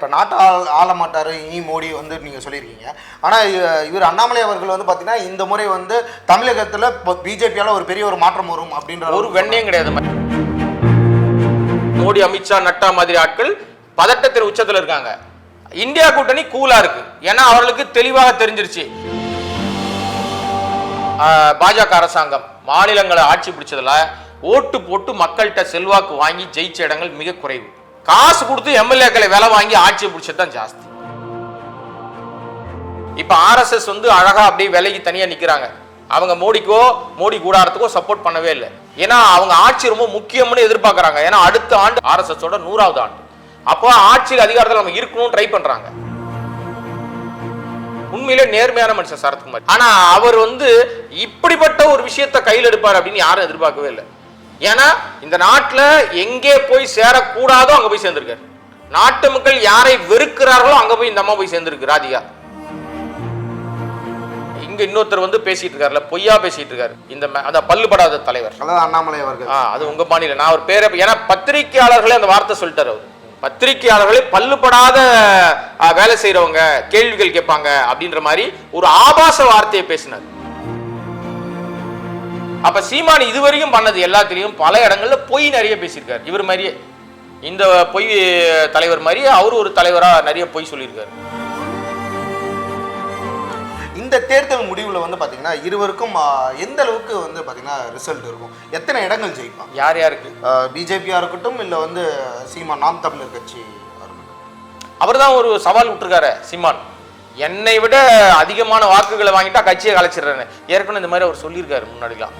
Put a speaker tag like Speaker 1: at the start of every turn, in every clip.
Speaker 1: இப்போ நாட்டை ஆள் ஆள மாட்டார் இனி மோடி வந்து நீங்கள் சொல்லியிருக்கீங்க. ஆனால் இவர் அண்ணாமலை அவர்கள் வந்து பார்த்தீங்கன்னா இந்த முறை வந்து தமிழகத்தில் இப்போ பிஜேபியால் ஒரு பெரிய ஒரு மாற்றம் வரும் அப்படின்ற
Speaker 2: ஒரு வெண்ணையும் கிடையாது. மோடி அமித்ஷா நட்டா மாதிரி ஆட்கள் பதட்டத்தின் உச்சத்துல இருக்காங்க. இந்தியா கூட்டணி கூலா இருக்கு. ஏன்னா அவர்களுக்கு தெளிவாக தெரிஞ்சிருச்சு. ஆஹ், பாஜக அரசாங்கம் மாநிலங்களை ஆட்சி பிடிச்சதுல ஓட்டு போட்டு மக்கள்கிட்ட செல்வாக்கு வாங்கி ஜெயிச்ச இடங்கள் மிக குறைவு. காசு கொடுத்து எம்எல்ஏக்களை வேலை வாங்கி ஆட்சியை பிடிச்சது தான் ஜாஸ்தி. இப்ப ஆர்எஸ்எஸ் வந்து அழகா அப்படியே விலைக்கு தனியா நிக்கிறாங்க. அவங்க மோடிக்கோ மோடி கூடாரத்துக்கோ சப்போர்ட் பண்ணவே இல்லை. ஏன்னா அவங்க ஆட்சி ரொம்ப முக்கியம்னு எதிர்பார்க்கறாங்க. ஏன்னா அடுத்த ஆண்டு ஆர்எஸ்எஸோட நூறாவது ஆண்டு. அப்போ ஆட்சியில் அதிகாரத்தில் நம்ம இருக்கணும்னு ட்ரை பண்றாங்க. உண்மையிலே நேர்மையான மனுஷன் சரத்குமார். ஆனா அவர் வந்து இப்படிப்பட்ட ஒரு விஷயத்தை கையில் எடுப்பார் அப்படின்னு யாரும் எதிர்பார்க்கவே இல்லை. ஏன்னா இந்த நாட்டுல எங்கே போய் சேரக்கூடாதோ அங்க போய் சேர்ந்திருக்காரு. நாட்டு மக்கள் யாரை வெறுக்கிறார்களோ அங்க போய் இந்த அம்மா போய் சேர்ந்திருக்கு ராதிகா. இங்க இன்னொருத்தர் வந்து பேசிட்டு இருக்காருல பொய்யா பேசிட்டு இருக்காரு. இந்த அந்த பல்லுபடாத தலைவர்.
Speaker 1: அண்ணாமலை அவர்கள்.
Speaker 2: அது உங்க மாநிலம். நான் அவர் பேரை ஏன்னா பத்திரிகையாளர்களே அந்த வார்த்தை சொல்லிட்டாரு அவர். பத்திரிகையாளர்களே பல்லுபடாத வேலை செய்றவங்க கேள்விகள் கேட்பாங்க அப்படின்ற மாதிரி ஒரு ஆபாச வார்த்தையை பேசினார். அப்ப சீமான் இதுவரைக்கும் பண்ணது எல்லாத்துலயும் பல இடங்கள்ல பொய் நிறைய பேசியிருக்காரு. இவர் மாதிரியே இந்த பொய் தலைவர் மாதிரி அவர் ஒரு தலைவரா நிறைய பொய் சொல்லியிருக்காரு.
Speaker 1: இந்த தேர்தல் முடிவில் வந்து பார்த்தீங்கன்னா இருவருக்கும் எந்த அளவுக்கு வந்து பார்த்தீங்கன்னா ரிசல்ட் இருக்கும்? எத்தனை இடங்கள் ஜெயிப்பாங்க?
Speaker 2: யார் யாருக்கு?
Speaker 1: பிஜேபியாக இருக்கட்டும் இல்லை வந்து சீமா நாம் தமிழர் கட்சி
Speaker 2: அவர் தான் ஒரு சவால் விட்டுருக்காரு சீமான். என்னை விட அதிகமான வாக்குகளை வாங்கிட்டா கட்சியை கலைச்சிடுறேன்னு. ஏற்கனவே இந்த மாதிரி அவர் சொல்லியிருக்காரு முன்னாடிலாம்.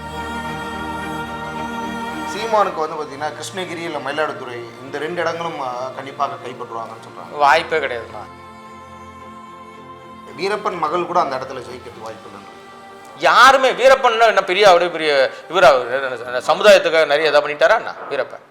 Speaker 1: சீமானுக்கு வந்து பார்த்தீங்கன்னா கிருஷ்ணகிரி இல்லை மயிலாடுதுறை இந்த ரெண்டு இடங்களும் கண்டிப்பாக கைப்பற்றுவாங்கன்னு சொல்கிறாங்க
Speaker 2: வாய்ப்பே கிடையாதுண்ணா
Speaker 1: வீரப்பன் மகள் கூட அந்த இடத்துல ஜெயிக்கிறதுக்கு வாய்ப்பு இல்லைன்னு
Speaker 2: யாருமே வீரப்பன் என்ன பெரிய அவரே பெரிய இவர் சமுதாயத்துக்காக நிறைய இதை பண்ணிட்டாரா வீரப்பன்?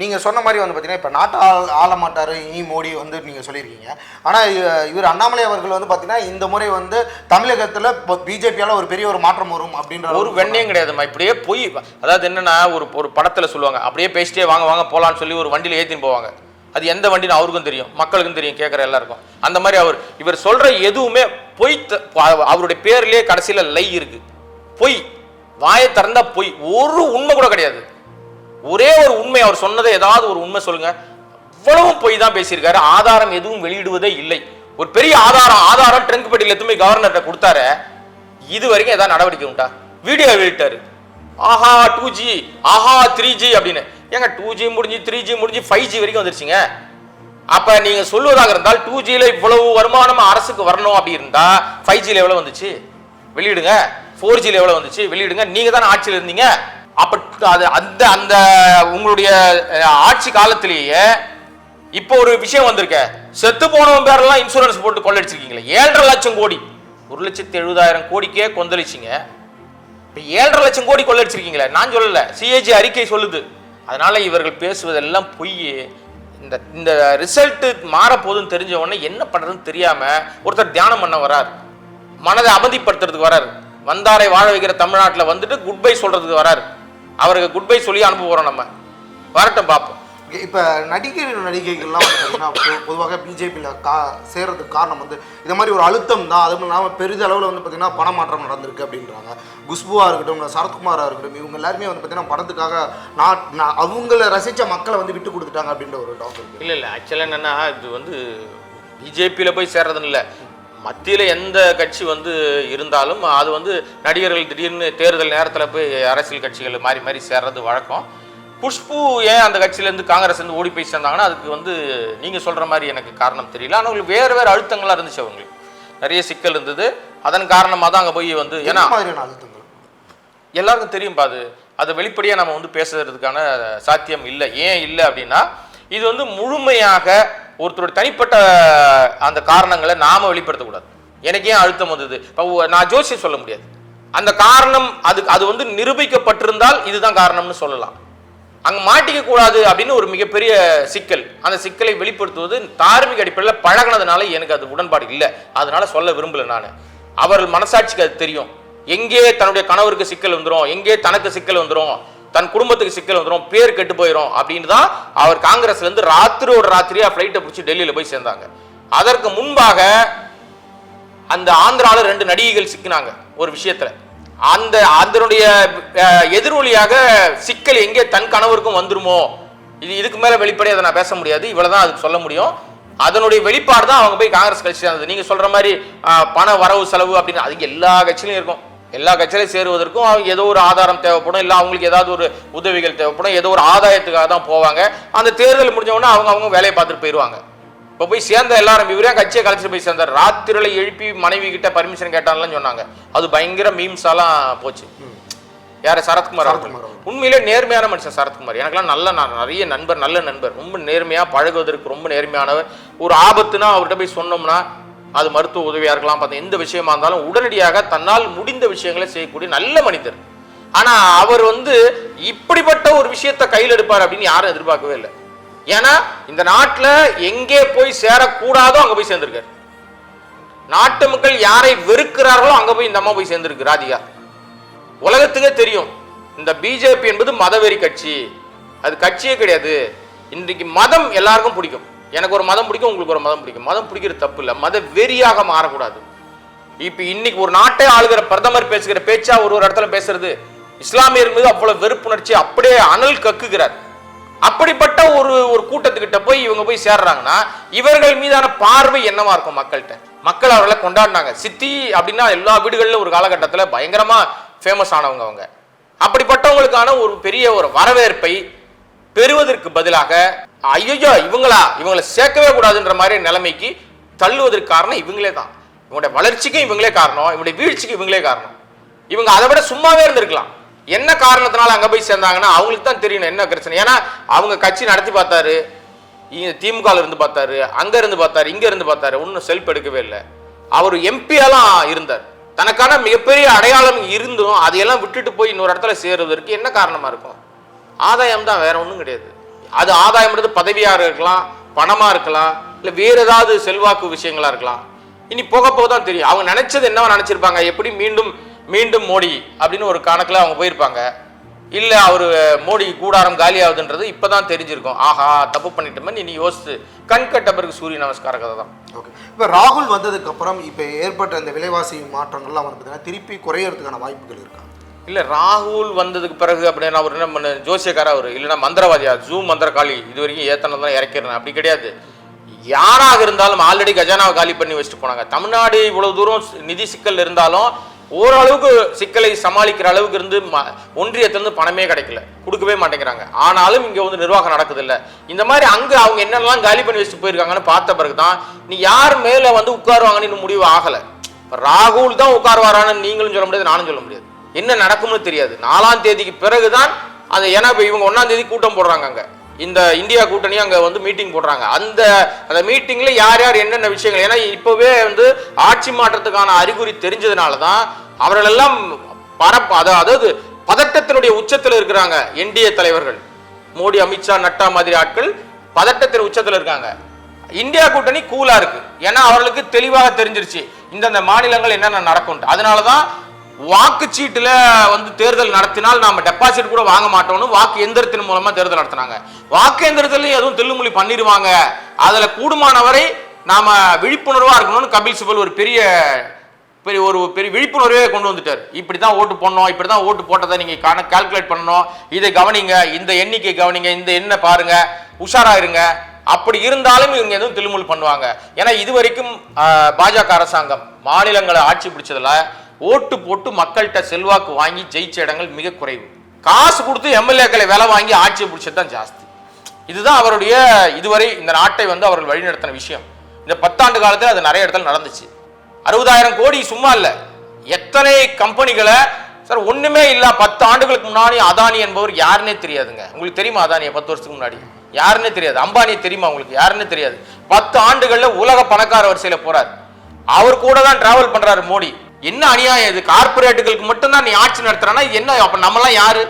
Speaker 1: நீங்கள் சொன்ன மாதிரி வந்து பார்த்தீங்கன்னா இப்போ நாட்டை ஆள் ஆள மாட்டார் இனி மோடி வந்து நீங்கள் சொல்லியிருக்கீங்க. ஆனால் இவர் அண்ணாமலை அவர்கள் வந்து பார்த்தீங்கன்னா இந்த முறை வந்து தமிழகத்தில் இப்போ பிஜேபியால் ஒரு பெரிய ஒரு மாற்றம் வரும் அப்படின்ற
Speaker 2: ஒரு வெண்ணையும் கிடையாதும்மா. இப்படியே போய் அதாவது என்னன்னா ஒரு ஒரு படத்துல சொல்லுவாங்க அப்படியே பேசிட்டே வாங்க வாங்க போலான்னு சொல்லி ஒரு வண்டியில ஏத்தின்னு போவாங்க. அது எந்த வண்டின்னு அவருக்கும் தெரியும் மக்களுக்கும் தெரியும் கேட்குற எல்லாருக்கும். அந்த மாதிரி அவர் இவர் சொல்ற எதுவுமே பொய் அவருடைய பேர்லயே கடைசியில லை இருக்கு. பொய். வாயை திறந்தா பொய். ஒரு உண்மை கூட கிடையாது. ஒரே ஒரு உண்மை அவர் சொன்னதை ஏதாவது ஒரு உண்மை சொல்லுங்க. இவ்வளவும் போய் தான் பேசியிருக்காரு. ஆதாரம் எதுவும் வெளியிடுவதே இல்லை. ஒரு பெரிய ஆதாரம் ஆதாரம் ட்ரங்க் பெட்டியில் எதுவுமே கவர்னர்கிட்ட கொடுத்தாரு. இது வரைக்கும் ஏதாவது நடவடிக்கை உண்டா? வீடியோ வெளியிட்டாரு ஆஹா டூ ஜி ஆஹா த்ரீ ஜி அப்படின்னு. ஏங்க டூ ஜி முடிஞ்சு த்ரீ ஜி முடிஞ்சு ஃபைவ் ஜி வரைக்கும் வந்துருச்சுங்க. அப்ப நீங்க சொல்வதாக இருந்தால் டூ ஜியில இவ்வளவு வருமானம் அரசுக்கு வரணும் அப்படி இருந்தா ஃபைவ் ஜியில எவ்வளவு வந்துச்சு? வெளியிடுங்க. ஃபோர் ஜியில எவ்வளவு வந்துச்சு? வெளியிடுங்க. நீங்க தானே ஆட்சியில் இருந்தீங்க. அப்ப அது அந்த அந்த உங்களுடைய ஆட்சி காலத்திலேயே இப்போ ஒரு விஷயம் வந்திருக்க. செத்து போனவன் பேரெல்லாம் இன்சூரன்ஸ் போட்டு கொள்ளடிச்சிருக்கீங்களே. ஏழரை லட்சம் கோடி. ஒரு லட்சத்தி எழுபதாயிரம் கோடிக்கே கொந்தளிச்சிங்க. இப்போ ஏழரை லட்சம் கோடி கொள்ளடிச்சிருக்கீங்களே. நான் சொல்லல. சிஏஜி அறிக்கை சொல்லுது. அதனால இவர்கள் பேசுவதெல்லாம் பொய் இந்த இந்த ரிசல்ட்டு மாறப்போகுதுன்னு தெரிஞ்ச உடனே என்ன பண்ணுறதுன்னு தெரியாமல் ஒருத்தர் தியானம் பண்ண வரார். மனதை அமைதிப்படுத்துறதுக்கு வரார். வந்தாரை வாழ வைக்கிற தமிழ்நாட்டில் வந்துட்டு குட் பை சொல்றதுக்கு வரார். அவருக்கு குட் பை சொல்லி அனுப்ப போறோம் நம்ம. வரட்டும் பார்ப்போம்.
Speaker 1: இப்போ நடிகர் நடிகைகள்லாம் வந்து பார்த்தீங்கன்னா பொ- பொதுவாக பிஜேபியில் கா சேர்றதுக்கு காரணம் வந்து இந்த மாதிரி ஒரு அழுத்தம் தான். அதுவும் இல்லாமல் பெரிதளவில் வந்து பார்த்தீங்கன்னா பணமாற்றம் நடந்திருக்கு அப்படின்றாங்க. குஷ்புவாக இருக்கட்டும் இல்ல சரத்குமாராக இருக்கட்டும் இவங்க எல்லாருமே வந்து பார்த்தீங்கன்னா படத்துக்காக நான் நான் அவங்கள ரசித்த மக்களை வந்து விட்டு கொடுத்துட்டாங்க அப்படின்ற ஒரு டாக் இருக்கு.
Speaker 2: இல்லை இல்லை ஆக்சுவலாக என்னன்னா இது வந்து பிஜேபியில் போய் சேர்றதுன்னு இல்லை. மத்தியில் எந்த கட்சி வந்து இருந்தாலும் அது வந்து நடிகர்கள் திடீர்னு தேர்தல் நேரத்தில் போய் அரசியல் கட்சிகள் மாறி மாறி சேர்றது வழக்கம். குஷ்பு ஏன் அந்த கட்சியிலேருந்து காங்கிரஸ் வந்து ஓடி போய் சேர்ந்தாங்கன்னா அதுக்கு வந்து நீங்கள் சொல்கிற மாதிரி எனக்கு காரணம் தெரியல. ஆனால் அவங்களுக்கு வேறு வேறு அழுத்தங்கள்லாம் இருந்துச்சு அவங்களுக்கு. நிறைய சிக்கல் இருந்தது. அதன் காரணமாக தான் அங்கே போய் வந்து ஏன்னா
Speaker 1: அழுத்தங்கள்?
Speaker 2: எல்லாருக்கும் தெரியும்பா அது. அதை வெளிப்படையாக நம்ம வந்து பேசுறதுக்கான சாத்தியம் இல்லை. ஏன் இல்லை அப்படின்னா இது வந்து முழுமையாக ஒருத்தரோட தனிப்பட்ட அந்த காரணங்களை நாம வெளிப்படுத்தக்கூடாது. எனக்கு ஏன் அழுத்தம் வந்தது? இப்போ நான் ஜோசியம் சொல்ல முடியாது. அந்த காரணம் அது அது வந்து நிரூபிக்கப்பட்டிருந்தால் இதுதான் காரணம்னு சொல்லலாம். அங்கே மாட்டிக்க கூடாது அப்படின்னு ஒரு மிகப்பெரிய சிக்கல். அந்த சிக்கலை வெளிப்படுத்துவது தார்மீக அடிப்படையில் பழகுனதுனால எனக்கு அது உடன்பாடு இல்லை. அதனால சொல்ல விரும்பல நான். அவர்கள் மனசாட்சிக்கு அது தெரியும். எங்கே தன்னுடைய கணவருக்கு சிக்கல் வந்துடும் எங்கே தனக்கு சிக்கல் வந்துடும் தன் குடும்பத்துக்கு சிக்கல் வந்துடும் பேர் கெட்டு போயிடும் அப்படின்னு தான் அவர் காங்கிரஸ்லேருந்து ராத்திரி ராத்திரியோட ராத்திரியாக ஃப்ளைட்டை பிடிச்சி டெல்லியில் போய் சேர்ந்தாங்க. அதற்கு முன்பாக அந்த ஆந்திராவில் ரெண்டு நடிகைகள் சிக்கினாங்க ஒரு விஷயத்தில். அந்த அதனுடைய எதிரொலியாக சிக்கல் எங்கே தன் கணவருக்கும் வந்துருமோ இது இதுக்கு மேலே வெளிப்படையாக அதை நான் பேச முடியாது இவ்வளவுதான் அதுக்கு சொல்ல முடியும். அதனுடைய வெளிப்பாடு தான் அவங்க போய் காங்கிரஸ் கட்சி சேர்ந்தது நீங்கள் சொல்கிற மாதிரி பண வரவு செலவு அப்படின்னு அதுக்கு எல்லா கட்சியிலும் இருக்கும். எல்லா கட்சியிலையும் சேருவதற்கும் அவங்க ஏதோ ஒரு ஆதாரம் தேவைப்படும் இல்லை அவங்களுக்கு ஏதாவது ஒரு உதவிகள் தேவைப்படும் ஏதோ ஒரு ஆதாயத்துக்காக தான் போவாங்க. அந்த தேர்தல் முடிஞ்ச உடனே அவங்க அவங்க வேலையை பார்த்துட்டு போயிடுவாங்க. இப்போ போய் சேர்ந்த எல்லாரும் இவரே கட்சியை கலைச்சிட்டு போய் சேர்ந்தார். ராத்திரில எழுப்பி மனைவி கிட்ட பர்மிஷன் கேட்டான்லாம் சொன்னாங்க. அது பயங்கர மீம்ஸாலாம் போச்சு. யாரு? சரத்குமார். உண்மையிலே நேர்மையான மனுஷன் சரத்குமார். எனக்கெல்லாம் நல்ல நான் நிறைய நண்பர் நல்ல நண்பர். ரொம்ப நேர்மையா பழகுவதற்கு ரொம்ப நேர்மையானவர். ஒரு ஆபத்துனா அவர்கிட்ட போய் சொன்னோம்னா அது மருத்துவ உதவியாக இருக்கலாம் பார்த்தா எந்த விஷயமா இருந்தாலும் உடனடியாக தன்னால் முடிந்த விஷயங்களை செய்யக்கூடிய நல்ல மனிதர். ஆனா அவர் வந்து இப்படிப்பட்ட ஒரு விஷயத்தை கையில் எடுப்பார் அப்படின்னு யாரும் எதிர்பார்க்கவே இல்லை. ஏன்னா இந்த நாட்டில் எங்கே போய் சேரக்கூடாதோ அங்க போய் சேர்ந்திருக்காரு. நாட்டு மக்கள் யாரை வெறுக்கிறார்களோ அங்க போய் இந்த அம்மா போய் சேர்ந்திருக்கு ராதிகா. உலகத்துக்கே தெரியும் இந்த பிஜேபி என்பது மதவெறி கட்சி. அது கட்சியே கிடையாது. இன்றைக்கு மதம் எல்லாருக்கும் பிடிக்கும். எனக்கு ஒரு மதம் பிடிக்கும் உங்களுக்கு ஒரு மதம் பிடிக்கும். மதம் பிடிக்கிறது தப்பு இல்லை மத வெறியாக மாறக்கூடாது. இப்போ இன்னைக்கு ஒரு நாட்டை ஆளுகிற பிரதமர் பேசுகிற பேச்சா ஒரு ஒரு இடத்துல பேசுறது இஸ்லாமியர் மீது அவ்வளவு வெறுப்புணர்ச்சி அப்படியே அனல் கக்குகிறார். அப்படிப்பட்ட ஒரு ஒரு கூட்டத்துக்கிட்ட போய் இவங்க போய் சேர்றாங்கன்னா இவர்கள் மீதான பார்வை என்னவா இருக்கும் மக்கள்கிட்ட? மக்கள் அவர்களை கொண்டாடினாங்க. சித்தி அப்படின்னா எல்லா வீடுகளிலும் ஒரு காலகட்டத்தில் பயங்கரமா ஃபேமஸ் ஆனவங்க அவங்க. அப்படிப்பட்டவங்களுக்கான ஒரு பெரிய ஒரு வரவேற்பை பெறுவதற்கு பதிலாக ஐயோ இவங்களா? இவங்களை சேர்க்கவே கூடாதுன்ற மாதிரி நிலைமைக்கு தள்ளுவதற்கு காரணம் இவங்களே தான். இவங்களுடைய வளர்ச்சிக்கும் இவங்களே காரணம் இவங்களுடைய வீழ்ச்சிக்கு இவங்களே காரணம். இவங்க அதை விட சும்மாவே இருந்திருக்கலாம். என்ன காரணத்தினால அங்கே போய் சேர்ந்தாங்கன்னா அவங்களுக்கு தான் தெரியணும் என்ன பிரச்சனை. ஏன்னா அவங்க கட்சி நடத்தி பார்த்தாரு இங்கே திமுக இருந்து பார்த்தாரு அங்கே இருந்து பார்த்தாரு இங்கே இருந்து பார்த்தாரு ஒன்றும் செல்ஃப் எடுக்கவே இல்லை. அவர் எம்பியெல்லாம் இருந்தார். தனக்கான மிகப்பெரிய அடையாளம் இருந்தும் அதையெல்லாம் விட்டுட்டு போய் இன்னொரு இடத்துல சேருவதற்கு என்ன காரணமாக இருக்கும்? ஆதாயம் தான் வேற ஒன்றும் கிடையாது. அது ஆதாயம்ன்றது பதவியாக இருக்கலாம் பணமாக இருக்கலாம் இல்லை வேறு ஏதாவது செல்வாக்கு விஷயங்களா இருக்கலாம். இனி போக போக தான் தெரியும். அவங்க நினச்சது என்னவா நினச்சிருப்பாங்க? எப்படி மீண்டும் மீண்டும் மோடி அப்படின்னு ஒரு கணக்கில் அவங்க போயிருப்பாங்க. இல்லை அவர் மோடி கூடாரம் காலியாகுதுன்றது இப்பதான் தெரிஞ்சிருக்கும். ஆஹா தப்பு பண்ணிட்டோமே இனி யோசித்து கண் கட்ட பிறகு சூரிய நமஸ்கார கதை தான்.
Speaker 1: ஓகே. இப்போ ராகுல் வந்ததுக்கப்புறம் இப்போ ஏற்பட்ட இந்த விலைவாசி மாற்றங்கள்லாம் வந்து பார்த்தீங்கன்னா திருப்பி குறையறதுக்கான வாய்ப்புகள் இருக்கா?
Speaker 2: இல்லை ராகுல் வந்ததுக்கு பிறகு அப்படின்னா அவர் என்ன பண்ண ஜோசியக்கார அவர் இல்லைன்னா மந்திரவாதியா ஜூ மந்திரகாளி இது வரைக்கும் ஏத்தனதான் இறக்கிறேன் அப்படி கிடையாது. யாராக இருந்தாலும் ஆல்ரெடி கஜானாவை காலி பண்ணி வச்சுட்டு போனாங்க. தமிழ்நாடு இவ்வளவு தூரம் நிதி சிக்கல் இருந்தாலும் ஓரளவுக்கு சிக்கலை சமாளிக்கிற அளவுக்கு இருந்து ம- ஒன்றியத்திலிருந்து பணமே கிடைக்கல. கொடுக்கவே மாட்டேங்கிறாங்க. ஆனாலும் இங்க வந்து நிர்வாகம் நடக்குது இல்ல இந்த மாதிரி அங்க அவங்க என்னென்னலாம் காலி பண்ணி வச்சுட்டு போயிருக்காங்கன்னு பார்த்த பிறகுதான் நீ யார் மேல வந்து உட்காருவாங்கன்னு இன்னும் முடிவு ஆகல. ராகுல் தான் உட்காருவாரான்னு நீங்களும் சொல்ல முடியாது நானும் சொல்ல முடியாது. என்ன நடக்கும்னு தெரியாது. நாலாம் தேதிக்கு பிறகுதான் அது ஏன்னா இப்போ இவங்க ஒன்றாம் தேதி கூட்டம் போடுறாங்க அங்கே. இந்த இந்தியா கூட்டணி அங்கே வந்து மீட்டிங் போடுறாங்க. அந்த அந்த மீட்டிங்கில் யார் யார் என்னென்ன விஷயங்கள்? ஏன்னா இப்போவே வந்து ஆட்சி மாற்றத்துக்கான அறிகுறி தெரிஞ்சதுனால தான் அவர்களெல்லாம் பரப்ப அதாவது பதட்டத்தினுடைய உச்சத்தில் இருக்கிறாங்க என்டிஏ தலைவர்கள். மோடி அமித்ஷா நட்டா மாதிரி ஆட்கள் பதட்டத்தின் உச்சத்தில் இருக்காங்க. இந்தியா கூட்டணி கூலா இருக்கு. ஏன்னா அவர்களுக்கு தெளிவாக தெரிஞ்சிருச்சு. இந்தந்த மாநிலங்கள் என்னென்ன நடக்கும் அதனால தான் வாக்குச்சீட்டில் வந்து தேர்தல் நடத்தினால் நாம் டெபாசிட் கூட வாங்க மாட்டோம்னு வாக்கு எந்திரத்தின் மூலமாக தேர்தல் நடத்தினாங்க. வாக்கு எந்திரத்துலையும் எதுவும் தில்லுமொழி பண்ணிடுவாங்க. அதில் கூடுமானவரை நாம் விழிப்புணர்வாக இருக்கணும்னு கபில் சிபல் ஒரு பெரிய பெரிய ஒரு பெரிய விழிப்புணர்வே கொண்டு வந்துட்டார். இப்படி தான் ஓட்டு போடணும் இப்படி தான் ஓட்டு போட்டதை நீங்கள் கணக்கு கால்குலேட் பண்ணணும். இதை கவனிங்க இந்த எண்ணிக்கை கவனிங்க இந்த எண்ணை பாருங்கள் உஷாராக இருங்க அப்படி இருந்தாலும் இவங்க எதுவும் தில்லுமுல் பண்ணுவாங்க. ஏன்னா இது வரைக்கும் பாஜக அரசாங்கம் மாநிலங்களை ஆட்சி பிடிச்சதில் ஓட்டு போட்டு மக்கள்கிட்ட செல்வாக்கு வாங்கி ஜெயிச்ச இடங்கள் மிக குறைவு. காசு கொடுத்து எம்எல்ஏக்களை விலை வாங்கி ஆட்சியை பிடிச்சது தான் ஜாஸ்தி. இதுதான் அவருடைய இதுவரை இந்த நாட்டை வந்து அவர்கள் வழிநடத்தின விஷயம். இந்த பத்தாண்டு காலத்தில் அது நிறைய இடத்துல நடந்துச்சு. அறுபதாயிரம் கோடி சும்மா இல்லை. எத்தனை கம்பெனிகளை சார் ஒன்றுமே இல்லை. பத்து ஆண்டுகளுக்கு முன்னாடி அதானி என்பவர் யாருன்னே தெரியாதுங்க. உங்களுக்கு தெரியுமா அதானியை பத்து வருஷத்துக்கு முன்னாடி? யாருன்னே தெரியாது. அம்பானி தெரியுமா உங்களுக்கு? யாருன்னு தெரியாது. பத்து ஆண்டுகளில் உலக பணக்கார வரிசையில் போகிறார் அவர் கூட தான் டிராவல் பண்ணுறாரு மோடி. என்ன அநியாயம் இது? கார்பரேட்டுகளுக்கு மட்டும்தான் நீ ஆட்சி நடத்துறனா இது என்ன? அப்ப நம்மலாம் யாரு?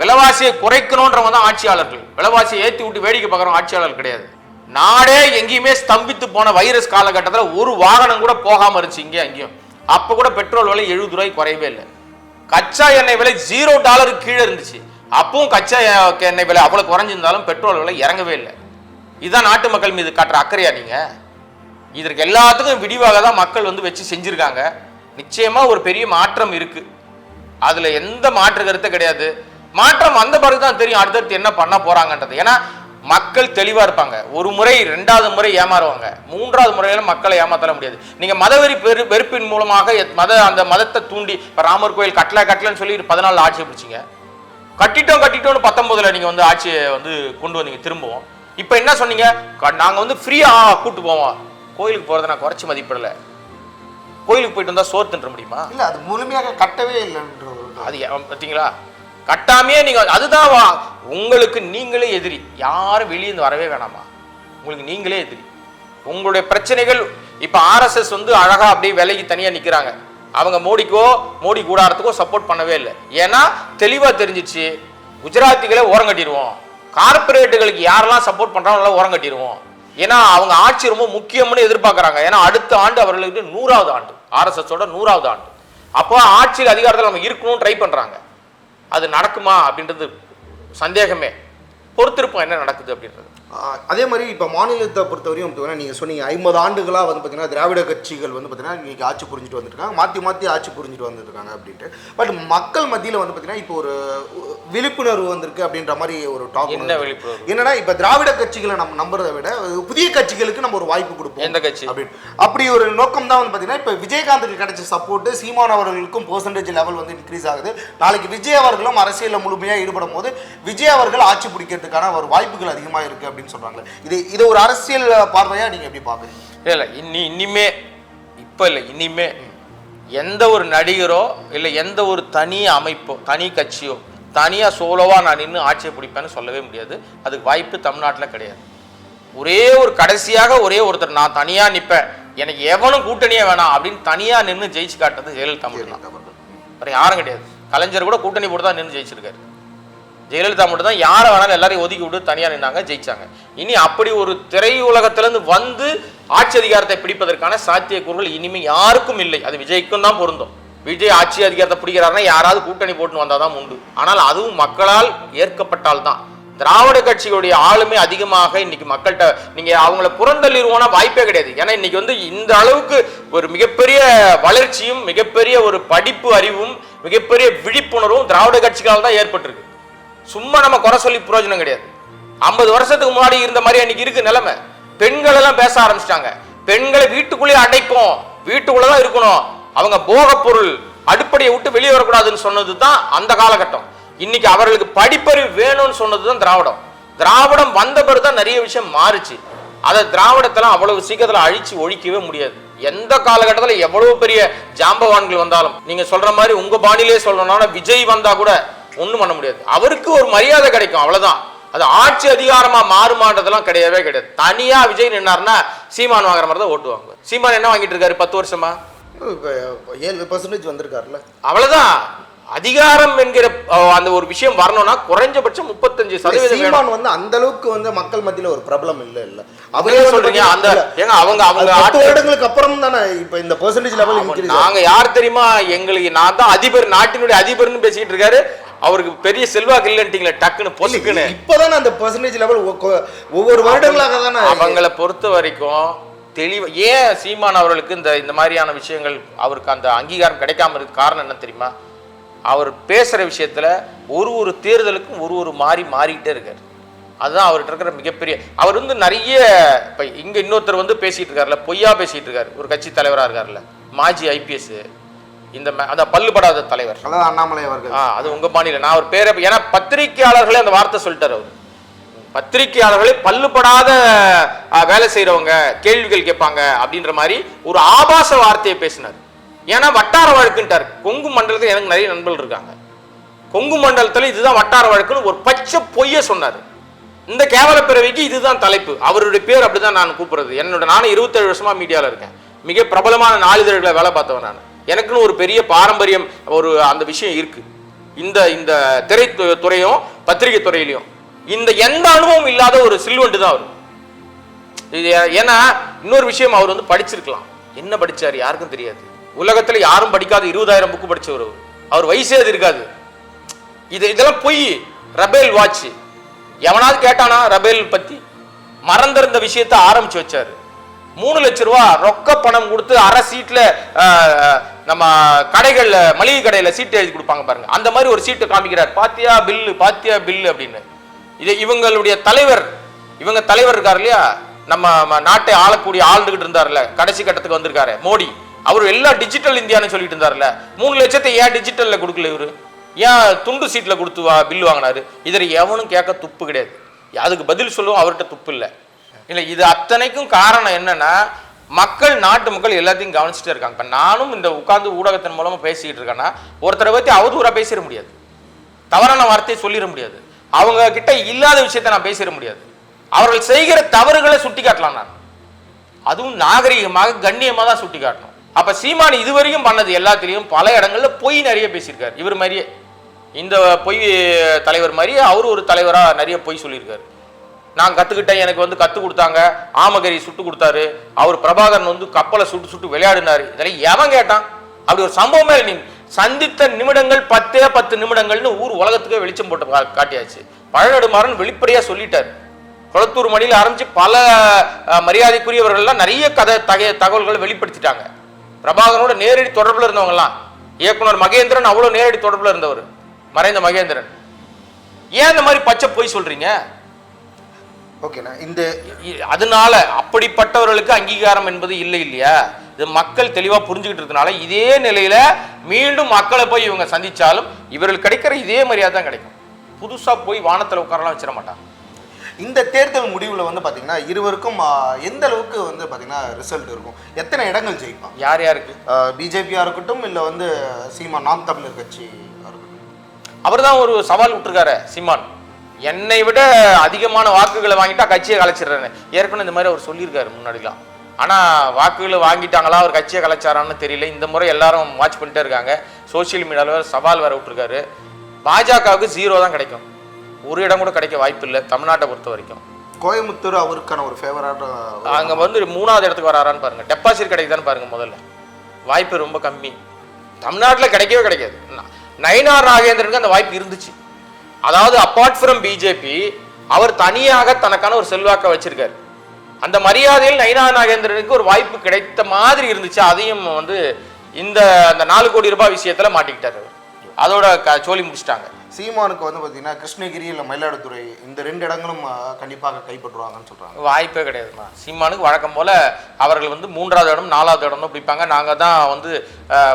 Speaker 2: விலைவாசியை குறைக்கணுன்றவங்க தான் ஆட்சியாளர்கள். விலைவாசியை ஏற்றி விட்டு வேடிக்கை பார்க்குறவங்க ஆட்சியாளர் கிடையாது. நாடே எங்கேயுமே ஸ்தம்பித்து போன வைரஸ் காலகட்டத்தில் ஒரு வாகனம் கூட போகாமல் இருந்துச்சு இங்கே அங்கேயும். அப்போ கூட பெட்ரோல் விலை எழுபது ரூபாய்க்கு குறையவே இல்லை. கச்சா எண்ணெய் விலை ஜீரோ டாலருக்கு கீழே இருந்துச்சு. அப்பவும் கச்சா எண்ணெய் விலை அவ்வளோ குறைஞ்சிருந்தாலும் பெட்ரோல் விலை இறங்கவே இல்லை. இதுதான் நாட்டு மக்கள் மீது காட்டுற அக்கறையா நீங்கள் இதற்கு எல்லாத்துக்கும் விடிவாக தான் மக்கள் வந்து வச்சு செஞ்சுருக்காங்க. நிச்சயமாக ஒரு பெரிய மாற்றம் இருக்குது அதில் எந்த மாற்று கருத்தும் கிடையாது. மாற்றம் வந்த பிறகு தான் தெரியும் அடுத்தடுத்து என்ன பண்ண போகிறாங்கன்றது ஏன்னா மக்கள் தெளிவாக இருப்பாங்க. ஒரு முறை ரெண்டாவது முறை ஏமாறுவாங்க. மூன்றாவது முறையில மக்களை ஏமாத்தல முடியாது. நீங்கள் மதவெறி பெரு வெறுப்பின் மூலமாக எத்- மத அந்த மதத்தை தூண்டி இப்போ ராமர் கோயில் கட்டல கட்டலன்னு சொல்லி பதினாலு ஆட்சி பிடிச்சிங்க. கட்டிட்டோம் கட்டிட்டோம்னு பத்தொன்பதுல நீங்கள் வந்து ஆட்சியை வந்து கொண்டு வந்தீங்க திரும்பவும். இப்போ என்ன சொன்னீங்க? க- வந்து ஃப்ரீயா கூட்டு போவோம். கோயிலுக்கு போறதை நான் குறைச்சி மதிப்பிடல. கோயிலுக்கு போயிட்டு வந்தா சோறு தின்ற முடியுமா?
Speaker 1: இல்ல அது முழுமையாக கட்டவே இல்லைன்ற
Speaker 2: அது பார்த்தீங்களா கட்டாமையே நீங்க அதுதான் உங்களுக்கு நீங்களே எதிரி. யாரும் வெளியே இருந்து வரவே வேணாமா? உங்களுக்கு நீங்களே எதிரி. உங்களுடைய பிரச்சனைகள் இப்ப ஆர்எஸ்எஸ் வந்து அழகா அப்படியே விலைக்கு தனியா நிக்கிறாங்க. அவங்க மோடிக்கோ மோடி கூடாரத்துக்கோ சப்போர்ட் பண்ணவே இல்லை. ஏன்னா தெளிவா தெரிஞ்சிச்சு குஜராத்திகளை ஓரம் கட்டிடுவோம் கார்பரேட்டுகளுக்கு யாரெல்லாம் சப்போர்ட் பண்றாங்களோ ஓரம் கட்டிடுவோம் ஏன்னா அவங்க ஆட்சி ரொம்ப முக்கியம்னு எதிர்பார்க்குறாங்க. ஏன்னா அடுத்த ஆண்டு அவர்களுக்கு நூறாவது ஆண்டு. ஆர்எஸ்எஸோட நூறாவது ஆண்டு. அப்போ ஆட்சியில் அதிகாரத்தில் நம்ம இருக்கணும்னு ட்ரை பண்ணுறாங்க அது நடக்குமா அப்படின்றது சந்தேகமே. பொறுத்திருப்போம் என்ன நடக்குது அப்படின்றது.
Speaker 1: அதே மாதிரி இப்போ மாநிலத்தை பொறுத்தவரையும் பார்த்தீங்கன்னா நீங்கள் சொன்னீங்க ஐம்பது ஆண்டுகளாக வந்து பார்த்தீங்கன்னா திராவிட கட்சிகள் வந்து பார்த்தீங்கன்னா இன்னைக்கு ஆட்சி புரிஞ்சுட்டு வந்துருக்காங்க. மாற்றி மாற்றி ஆட்சி புரிஞ்சுட்டு வந்துருக்காங்க அப்படின்ட்டு. பட் மக்கள் மத்தியில் வந்து பார்த்தீங்கன்னா இப்போ ஒரு விழிப்புணர்வு வந்திருக்கு அப்படின்ற மாதிரி ஒரு டாக்
Speaker 2: என்ன விழிப்புணர்வு?
Speaker 1: என்னன்னா இப்போ திராவிட கட்சிகளை நம்ம நம்புறதை விட புதிய கட்சிகளுக்கு நம்ம ஒரு வாய்ப்பு கொடுப்போம்
Speaker 2: எந்த கட்சி?
Speaker 1: அப்படின்னு. அப்படி ஒரு நோக்கம் தான் வந்து பார்த்தீங்கன்னா இப்போ விஜயகாந்துக்கு கிடைச்ச சப்போர்ட் சீமான் அவர்களுக்கும் பெர்சன்டேஜ் லெவல் வந்து இன்க்ரீஸ் ஆகுது. நாளைக்கு விஜய் அவர்களும் அரசியலில் முழுமையாக ஈடுபடும் போது விஜய் அவர்கள் ஆட்சி பிடிக்கிறதுக்கான ஒரு வாய்ப்புகள் அதிகமாக இருக்கு அப்படின்னு சொல்றாங்களே. இது இது ஒரு அரசியல் பார்வையாக நீங்கள் எப்படி பார்க்குறீங்க?
Speaker 2: இல்லை இல்லை இன்னி இனிமே இப்போ இல்லை இனிமே எந்த ஒரு நடிகரோ இல்லை எந்த ஒரு தனி அமைப்போ தனி கட்சியோ தனியாக சோலோவாக நான் நின்று ஆட்சியை பிடிப்பேன்னு சொல்லவே முடியாது. அதுக்கு வாய்ப்பு தமிழ்நாட்டில் கிடையாது. ஒரே ஒரு கடைசியாக ஒரே ஒருத்தர் நான் தனியாக நிற்பேன் எனக்கு எவனும் கூட்டணியே வேணாம் அப்படின்னு தனியாக நின்று ஜெயிச்சு காட்டுறது ஜெயலலிதா மட்டும் தான் வேற யாரும் கிடையாது. கலைஞர் கூட கூட்டணி போட்டு தான் நின்று ஜெயிச்சிருக்காரு. ஜெயலலிதா மட்டும் தான் யாரை வேணாலும் எல்லாரையும் ஒதுக்கி விட்டு தனியாக நின்னாங்க ஜெயிச்சாங்க. இனி அப்படி ஒரு திரையுலகத்திலேருந்து வந்து ஆட்சி அதிகாரத்தை பிடிப்பதற்கான சாத்தியக்கூறுகள் இனிமேல் யாருக்கும் இல்லை. அது விஜய்க்கும் தான் பொருந்தும். விஜய் ஆட்சி அதிகாரத்தை பிடிக்கிறாருன்னா யாராவது கூட்டணி போட்டுன்னு வந்தால் தான் உண்டு. ஆனால் அதுவும் மக்களால் ஏற்கப்பட்டால் தான். திராவிட கட்சிகளுடைய ஆளுமை அதிகமாக இன்னைக்கு மக்கள்கிட்ட நீங்க அவங்கள புறந்தள்ளிடுவோம்னா வாய்ப்பே கிடையாது. ஏன்னா இன்னைக்கு வந்து இந்த அளவுக்கு ஒரு மிகப்பெரிய வளர்ச்சியும் மிகப்பெரிய ஒரு படிப்பு அறிவும் மிகப்பெரிய விழிப்புணர்வும் திராவிட கட்சிகளால் தான் ஏற்பட்டிருக்கு. சும்மா நம்ம குறை சொல்லி பிரயோஜனம் கிடையாது. ஐம்பது வருஷத்துக்கு முன்னாடி இருந்த மாதிரி அன்னைக்கு இருக்கு நிலைமை. பெண்கள் எல்லாம் பேச ஆரம்பிச்சிட்டாங்க. பெண்களை வீட்டுக்குள்ளேயே அடைப்போம். வீட்டுக்குள்ள தான் இருக்கணும். அவங்க போகப் பொருள் விட்டு வெளியே வரக்கூடாதுன்னு சொன்னது தான் அந்த காலகட்டம். இன்னைக்கு அவர்களுக்கு படிப்பறிவு வேணும்னு சொன்னது தான் திராவிடம். திராவிடம் வந்த பிறகு தான் நிறைய விஷயம் மாறுச்சு. அதை திராவிடத்தெல்லாம் அவ்வளவு சீக்கிரத்தில் அழிச்சு ஒழிக்கவே முடியாது. எந்த காலகட்டத்தில் எவ்வளவு பெரிய ஜாம்பவான்கள் வந்தாலும் நீங்க சொல்ற மாதிரி உங்க பாணியிலே சொல்லணும்னா விஜய் வந்தா கூட ஒண்ணும் பண்ண முடியாது. அவருக்கு ஒரு மரியாதை கிடைக்கும் அவ்வளவுதான். அது ஆட்சி அதிகாரமா மாறுமான்றதெல்லாம் கிடையவே கிடையாது. தனியா விஜய் நின்னாருன்னா சீமான் வாங்குற மாதிரி தான் ஓட்டுவாங்க சீமான் என்ன வாங்கிட்டு இருக்காரு பத்து வருஷமா?
Speaker 1: ஏழு பர்சன்டேஜ் வந்திருக்காருல்ல.
Speaker 2: அவ்வளவுதான். அதிகாரம் என்கிற அந்த ஒரு விஷயம் வரணும்னா குறைஞ்சபட்சம் முப்பத்தஞ்சு சதவீதம்
Speaker 1: வந்து அந்த அளவுக்கு வந்து மக்கள் மத்தியில ஒரு பிரபலம் இல்ல இல்ல.
Speaker 2: அவரே சொல்றீங்க அந்த ஏங்க அவங்க அவங்க
Speaker 1: பத்து வருடங்களுக்கு அப்புறம் தானே இப்ப இந்த பெர்சன்டேஜ் லெவல்
Speaker 2: நாங்க யார் தெரியுமா எங்களுக்கு நான் தான் அதிபர் நாட்டினுடைய அதிபர்னு பேசிட்டு இருக்காரு. அவருக்கு பெரிய செல்வாக்கு இல்லைன்ட்டீங்களே டக்குன்னு பொசுக்குன்னு.
Speaker 1: இப்பதானே அந்த பெர்சன்டேஜ் லெவல் ஒவ்வொரு வருடங்களாக தானே
Speaker 2: அவங்கள பொறுத்த வரைக்கும் தெளிவா ஏன் சீமான் அவர்களுக்கு இந்த இந்த மாதிரியான விஷயங்கள் அவருக்கு அந்த அங்கீகாரம் கிடைக்காம இருக்கு காரணம் என்ன தெரியுமா? அவர் பேசுற விஷயத்துல ஒரு ஒரு தேர்தலுக்கும் ஒரு ஒரு மாறி மாறிக்கிட்டே இருக்காரு. அதுதான் அவர்கிட்ட இருக்கிற மிகப்பெரிய அவர் வந்து நிறைய இப்ப இங்க இன்னொருத்தர் வந்து பேசிட்டு இருக்காருல்ல பொய்யா பேசிட்டு இருக்காரு. ஒரு கட்சி தலைவரா இருக்காருல்ல மாஜி ஐபிஎஸ் இந்த அந்த பல்லுபடாத தலைவர்.
Speaker 1: அண்ணாமலை அவர்கள்.
Speaker 2: அது உங்க பாணியில நான் ஒரு பேரை ஏன்னா பத்திரிக்கையாளர்களே அந்த வார்த்தை சொல்லிட்டாரு அவர். பத்திரிக்கையாளர்களே பல்லுபடாத வேலை செய்றவங்க கேள்விகள் கேட்பாங்க அப்படின்ற மாதிரி ஒரு ஆபாச வார்த்தையை பேசினார். ஏன்னா வட்டார வழக்குன்ட்டார். கொங்கு மண்டலத்தில் எனக்கு நிறைய நண்பர்கள் இருக்காங்க. கொங்கு மண்டலத்தில் இதுதான் வட்டார வழக்குன்னு ஒரு பச்சை பொய்ய சொன்னார். இந்த கேவல பிறவிக்கு இதுதான் தலைப்பு. அவருடைய பேர் அப்படிதான் நான் கூப்பிடுறது. என்னோட நானும் இருபத்தேழு வருஷமா மீடியாவில் இருக்கேன். மிக பிரபலமான நாளிதழ்களை வேலை பார்த்தவன் நான். எனக்குன்னு ஒரு பெரிய பாரம்பரியம் ஒரு அந்த விஷயம் இருக்கு. இந்த இந்த திரை துறையும் பத்திரிகை துறையிலையும். இந்த எந்த அனுபவம் இல்லாத ஒரு சில்வண்டு தான் அவர். இது ஏன்னா இன்னொரு விஷயம் அவர் வந்து படிச்சிருக்கலாம். என்ன படிச்சார் யாருக்கும் தெரியாது. உலகத்தில் யாரும் படிக்காத இருபதாயிரம் புக்கு படிச்சவர் அவர். அவர் வயசே அது இருக்காது. இது இதெல்லாம் பொய். ரபேல் வாட்ச் எவனாவது கேட்டானா ரபேல் பத்தி. மறந்திருந்த விஷயத்த ஆரம்பிச்சு வச்சாரு. மூணு லட்ச ரூபா ரொக்க பணம் கொடுத்து அரை சீட்ல நம்ம கடைகளில் மளிகை கடையில் சீட்டு எழுதி கொடுப்பாங்க பாருங்க. அந்த மாதிரி ஒரு சீட்டை காமிக்கிறார். பாத்தியா பில்லு பாத்தியா பில்லு அப்படின்னு. இது இவங்களுடைய தலைவர் இவங்க தலைவர் இருக்கார் இல்லையா? நம்ம நாட்டை ஆளக்கூடிய ஆளுகிட்டு இருந்தார்ல கடைசி கட்டத்துக்கு வந்திருக்காரு மோடி. அவர் எல்லாம் டிஜிட்டல் இந்தியான்னு சொல்லிட்டு இருந்தார்ல மூணு லட்சத்தை ஏன் டிஜிட்டலில் கொடுக்கல இவரு? ஏன் துண்டு சீட்டில் கொடுத்து வா பில் வாங்கினாரு? இதில் எவனும் கேட்க துப்பு கிடையாது. அதுக்கு பதில் சொல்லவும் அவர்கிட்ட துப்பு இல்லை. இல்லை இது அத்தனைக்கும் காரணம் என்னன்னா மக்கள் நாட்டு மக்கள் எல்லாத்தையும் கவனிச்சுட்டே இருக்காங்க. இப்போ நானும் இந்த உட்கார்ந்து ஊடகத்தின் மூலமா பேசிக்கிட்டு இருக்கேன்னா ஒருத்தரை பற்றி அவதூறாக பேசிட முடியாது. தவறான வார்த்தையை சொல்லிட முடியாது. அவங்க கிட்ட இல்லாத விஷயத்த நான் பேசிட முடியாது. அவர்கள் செய்கிற தவறுகளை சுட்டி காட்டலாம் நான். அதுவும் நாகரிகமாக கண்ணியமாக தான் சுட்டி காட்டணும் அப்ப சீமான் இதுவரைக்கும் பண்ணது எல்லாத்துலேயும் பல இடங்கள்ல பொய் நிறைய பேசியிருக்காரு. இவர் மாதிரியே இந்த பொய் தலைவர் மாதிரியே அவர் ஒரு தலைவரா நிறைய பொய் சொல்லியிருக்காரு. நான் கற்றுக்கிட்டேன் எனக்கு வந்து கற்றுக் கொடுத்தாங்க. ஆமகரி சுட்டு கொடுத்தாரு. அவர் பிரபாகரன் வந்து கப்பலை சுட்டு சுட்டு விளையாடினாரு. இதெல்லாம் எவன் கேட்டான்? அப்படி ஒரு சம்பவமே நீங்கள் நீ சந்தித்த நிமிடங்கள் பத்தே பத்து நிமிடங்கள்னு ஊர் உலகத்துக்கே வெளிச்சம் போட்டு காட்டியாச்சு. பழநெடுமாறன் வெளிப்படையாக சொல்லிட்டார். குளத்தூர் மணியில் ஆரம்பிச்சு பல மரியாதைக்குரியவர்கள்லாம் நிறைய கதை தகைய தகவல்களை வெளிப்படுத்திட்டாங்க. பிரபாகரனோட நேரடி தொடர்பில் இருந்தவங்கலாம். இயக்குனர் மகேந்திரன் அவ்வளோ நேரடி தொடர்பில் இருந்தவர். மறைந்த மகேந்திரன். ஏன் இந்த மாதிரி பச்சை பொய் சொல்றீங்க?
Speaker 1: ஓகேண்ணா இந்த
Speaker 2: அதனால அப்படிப்பட்டவர்களுக்கு அங்கீகாரம் என்பது இல்லை இல்லையா? இது மக்கள் தெளிவா புரிஞ்சுக்கிட்டு இருக்கனால இதே நிலையில மீண்டும் மக்களை போய் இவங்க சந்திச்சாலும் இவர்கள் கிடைக்கிற இதே மரியாதை தான் கிடைக்கும். புதுசா போய் வானத்துல உட்காரலாம் வச்சிட மாட்டாங்க.
Speaker 1: இந்த தேர்தல் முடிவில் வந்து பார்த்தீங்கன்னா இருவருக்கும் எந்த அளவுக்கு வந்து பார்த்தீங்கன்னா ரிசல்ட் இருக்கும்? எத்தனை இடங்கள் ஜெயிப்பான்
Speaker 2: யார் யாருக்கு?
Speaker 1: பிஜேபியாக இருக்கட்டும் இல்லை வந்து சீமா நாம் தமிழர் கட்சி
Speaker 2: அவர் தான் ஒரு சவால் விட்டுருக்காரு சீமான். என்னை விட அதிகமான வாக்குகளை வாங்கிட்டா கட்சியை கலைச்சிடுறேன்னு. ஏற்கனவே இந்த மாதிரி அவர் சொல்லியிருக்காரு முன்னாடிலாம். ஆனால் வாக்குகளை வாங்கிட்டாங்களா அவர் கட்சியை கலைச்சாரான்னு தெரியல. இந்த முறை எல்லாரும் வாட்ச் பண்ணிட்டே இருக்காங்க. சோஷியல் மீடியாவில் சவால் வேற விட்டுருக்காரு. பாஜகவுக்கு ஜீரோ தான் கிடைக்கும். ஒரு இடம் கூட கிடைக்க வாய்ப்பு இல்லை தமிழ்நாட்டை பொறுத்த வரைக்கும்.
Speaker 1: கோயம்புத்தூர் அவருக்கான ஒரு ஃபேவரான
Speaker 2: அங்கே வந்து மூணாவது இடத்துக்கு வராரான்னு பாருங்க. டெபாசிட் கிடைக்குதான்னு பாருங்க முதல்ல. வாய்ப்பு ரொம்ப கம்மி. தமிழ்நாட்டில் கிடைக்கவே கிடைக்காது. நயினார் நாகேந்திரனுக்கு அந்த வாய்ப்பு இருந்துச்சு. அதாவது அப்பார்ட் ஃப்ரம் பிஜேபி அவர் தனியாக தனக்கான ஒரு செல்வாக்கை வச்சிருக்காரு. அந்த மரியாதையில் நயினார் நாகேந்திரனுக்கு ஒரு வாய்ப்பு கிடைத்த மாதிரி இருந்துச்சு. அதையும் வந்து இந்த அந்த நாலு கோடி ரூபாய் விஷயத்துல மாட்டிக்கிட்டாரு. அதோட க சோலி முடிச்சிட்டாங்க.
Speaker 1: சீமானுக்கு வந்து பார்த்தீங்கன்னா கிருஷ்ணகிரி இல்லை மயிலாடுதுறை இந்த ரெண்டு இடங்களும் கண்டிப்பாக கைப்பற்றுவாங்கன்னு சொல்கிறாங்க
Speaker 2: வாய்ப்பே கிடையாதுமா. சீமானுக்கு வழக்கம் போல அவர்கள் வந்து மூன்றாவது இடம் நாலாவது இடம் தான் பிடிப்பாங்க. நாங்கள் தான் வந்து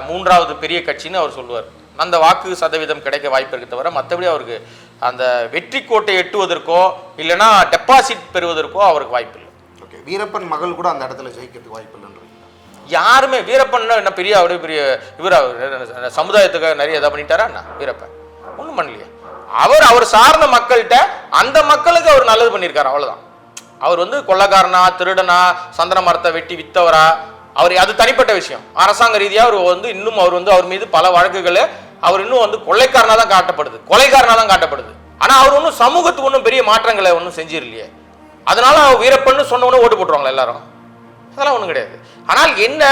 Speaker 2: மூன்றாவது பெரிய கட்சின்னு அவர் சொல்லுவார். அந்த வாக்கு சதவீதம் கிடைக்க வாய்ப்பு இருக்கு தவிர மற்றபடி அவருக்கு அந்த வெற்றி கோட்டை எட்டுவதற்கோ இல்லைன்னா டெபாசிட் பெறுவதற்கோ அவருக்கு வாய்ப்பு இல்லை.
Speaker 1: ஓகே வீரப்பன் மகள் கூட அந்த இடத்துல ஜெயிக்கிறதுக்கு வாய்ப்பு இல்லைன்றீங்க
Speaker 2: யாருமே வீரப்பன்னா என்ன பெரிய அவரே பெரிய இவர் சமுதாயத்துக்காக நிறைய எதாவது பண்ணிட்டாரா என்ன? வீரப்பன். ஒன்றும் பண்ணலையே. அவர் அவர் சார்ந்த மக்கள்கிட்ட அந்த மக்களுக்கு அவர் நல்லது பண்ணியிருக்காரு அவ்வளவுதான். அவர் வந்து கொள்ளக்காரனா திருடனா சந்தன மரத்தை வெட்டி வித்தவரா அவர் அது தனிப்பட்ட விஷயம். அரசாங்க ரீதியாக அவர் வந்து இன்னும் அவர் வந்து அவர் மீது பல வழக்குகளை அவர் இன்னும் வந்து கொள்ளைக்காரனாக தான் காட்டப்படுது. கொலைக்காரனாக தான் காட்டப்படுது. ஆனால் அவர் ஒன்றும் சமூகத்துக்கு ஒன்றும் பெரிய மாற்றங்களை ஒன்றும் செஞ்சிடலையே. அதனால அவர் வீரப்பன்னு சொன்னவொன்னே ஓட்டு போட்டுருவாங்களா எல்லாரும்? அதெல்லாம் ஒன்றும் கிடையாது. ஆனால் என்ன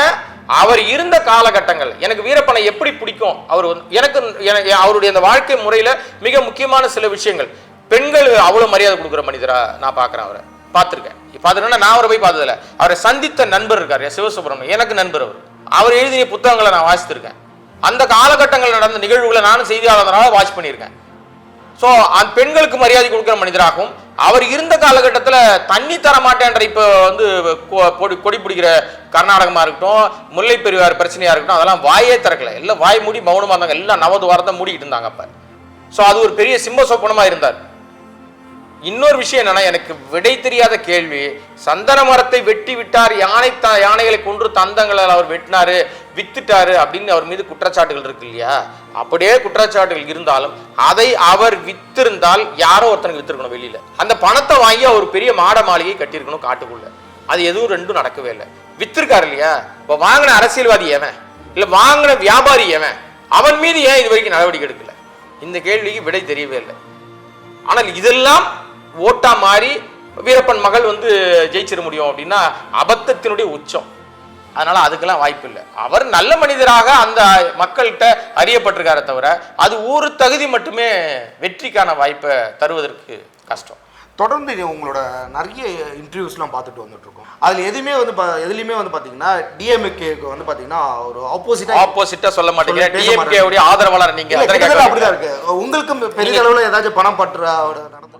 Speaker 2: அவர் இருந்த காலகட்டங்கள் எனக்கு வீரப்பனை எப்படி பிடிக்கும்? அவர் வந்து எனக்கு எனக்கு அவருடைய அந்த வாழ்க்கை முறையில் மிக முக்கியமான சில விஷயங்கள். பெண்கள் அவ்வளோ மரியாதை கொடுக்குற மனிதரா நான் பார்க்குறேன் அவரை. பார்த்துருக்கேன். பார்த்துருக்கேன்னா நான் அவரை போய் பார்த்ததில்ல. அவரை சந்தித்த நண்பர் இருக்கார் எஸ். சிவசுப்ரமணியம். எனக்கு நண்பர் அவர். அவர் எழுதிய புத்தகங்களை நான் வாசித்திருக்கேன். அந்த காலகட்டங்கள் நடந்த நிகழ்வுகளை நானும் செய்தியாளராக வாட்ச் பண்ணியிருக்கேன். ஸோ அந்த பெண்களுக்கு மரியாதை கொடுக்குற மனிதராகவும் அவர் இருந்த காலகட்டத்தில் தண்ணி தர மாட்டேன்ற இப்போ வந்து கொ- கொடி கொடி பிடிக்கிற கர்நாடகமாக இருக்கட்டும் முல்லை பெரியார் பிரச்சனையாக இருக்கட்டும் அதெல்லாம் வாயே திறக்கல. எல்லாம் வாய் மூடி மௌனமாக இருந்தாங்க. எல்லாம் நவது வாரத்தை மூடிக்கிட்டு இருந்தாங்க அப்போ. ஸோ அது ஒரு பெரிய சிம்ம சொப்பனமாக இருந்தார். இன்னொரு விஷயம் என்னன்னா எனக்கு விடை தெரியாத கேள்வி. சந்தன மரத்தை வெட்டி விட்டார் யானை த யானைகளை கொன்று தந்தங்களால் அவர் வெட்டினாரு வித்துட்டாரு அப்படின்னு அவர் மீது குற்றச்சாட்டுகள் இருக்கு இல்லையா? அப்படியே குற்றச்சாட்டுகள் இருந்தாலும் அதை அவர் வித்திருந்தால் யாரோ ஒருத்தனுக்கு வித்திருக்கணும் வெளியில. அந்த பணத்தை வாங்கி அவர் பெரிய மாட மாளிகை கட்டியிருக்கணும் காட்டுக்குள்ள. அது எதுவும் ரெண்டும் நடக்கவே இல்லை. வித்திருக்காரு இல்லையா? இப்போ வாங்கின அரசியல்வாதி ஏவன் இல்ல வாங்கின வியாபாரி ஏவன் அவன் மீது ஏன் இது வரைக்கும் நடவடிக்கை எடுக்கல? இந்த கேள்விக்கு விடை தெரியவே இல்லை. ஆனால் இதெல்லாம் ஓட்டா மாறி வீரப்பன் மகள் வந்து ஜெயிச்சிட முடியும் அப்படின்னா அபத்தத்தினுடைய உச்சம். அதனால அதுக்கெல்லாம் வாய்ப்பு இல்லை. அவர் நல்ல மனிதராக அந்த மக்கள்கிட்ட அறியப்பட்டிருக்காரே தவிர அது ஒரு தகுதி மட்டுமே வெற்றிக்கான வாய்ப்பை தருவதற்கு கஷ்டம்.
Speaker 1: தொடர்ந்து உங்களோட நிறைய இன்டர்வியூஸ்லாம் பார்த்துட்டு வந்துட்டு இருக்கோம் அதில் எதுவுமே வந்து பா- எதுலையுமே வந்து பார்த்தீங்கன்னா டிஎம்கேக்கு வந்து பார்த்தீங்கன்னா ஒரு ஆப்போசிட்டாக
Speaker 2: ஆப்போசிட்டா சொல்ல மாட்டேங்க
Speaker 1: சொல்லி பேச
Speaker 2: டிஎம்கே உடைய ஆதரவாளர் நீங்க
Speaker 1: இல்ல,
Speaker 2: அத்தனை
Speaker 1: கிட்டத்தட்ட
Speaker 2: கேட்க
Speaker 1: அப்படிதான் இருக்கு. உங்களுக்கும் பெரிய அளவுல ஏதாச்சும் பணம் பற்ற நடந்து